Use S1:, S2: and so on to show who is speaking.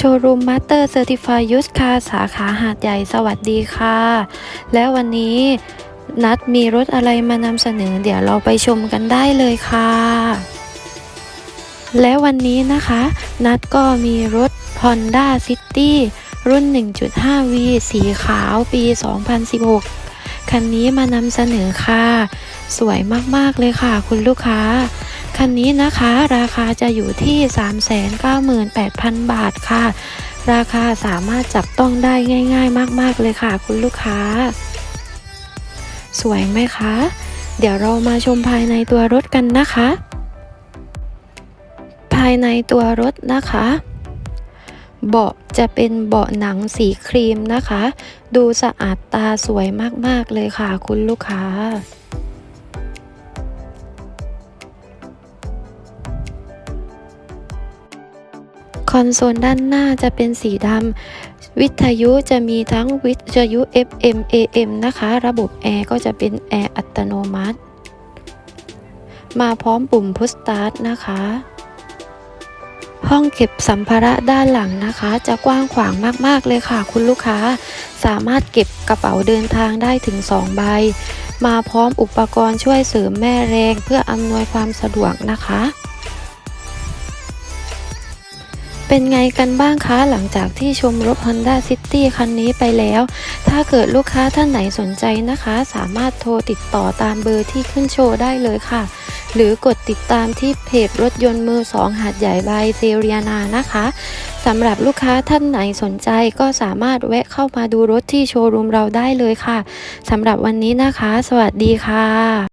S1: โชว์รูมมาสเตอร์เซอร์ติฟายยูสคาสาขาหาดใหญ่สวัสดีค่ะ และวันนี้นัดมีรถอะไรมานำเสนอ เดี๋ยวเราไปชมกันได้เลยค่ะ และวันนี้นะคะ นัดก็มีรถ Honda City รุ่น 1.5V สีขาวปี 2016 คันนี้มานำเสนอค่ะ สวยมาก ๆ เลยค่ะคุณลูกค้า คันนี้นะคะราคาจะอยู่ที่ 398,000 บาทค่ะ ราคาสามารถจับต้องได้ง่าย ๆ มากๆเลยค่ะ คุณลูกค้า สวยไหมคะ เดี๋ยวเรามาชมภายในตัวรถกันนะคะ ภายในตัวรถนะคะ เบาะจะเป็นเบาะหนังสีครีมนะคะ ดูสะอาดตาสวยมากๆเลยค่ะ คุณลูกค้า คอนโซลด้านหน้าจะเป็นสีดำ วิทยุจะมีทั้งวิทยุ FM AM นะคะ ระบบแอร์ก็จะเป็นแอร์อัตโนมัติ มาพร้อมปุ่มพุชสตาร์ทนะคะ ห้องเก็บสัมภาระด้านหลังนะคะ จะกว้างขวางมากๆเลยค่ะคุณลูกค้า สามารถเก็บกระเป๋าเดินทางได้ถึง 2 ใบ มาพร้อมอุปกรณ์ช่วยเสริมแม่แรงเพื่ออำนวยความสะดวกนะคะ เป็นไงกันบ้างคะหลังจากที่ชมรถ Honda City คันนี้ไปแล้ว ถ้าเกิดลูกค้าท่านไหนสนใจนะคะ สามารถโทรติดต่อตามเบอร์ที่ขึ้นโชว์ได้เลยค่ะ หรือกดติดตามที่เพจรถยนต์มือสองหาดใหญ่บายเซเรียนานะคะสำหรับลูกค้าท่านไหนสนใจก็สามารถแวะเข้ามาดูรถที่โชว์รูมเราได้เลยค่ะสำหรับวันนี้นะคะ สวัสดีค่ะ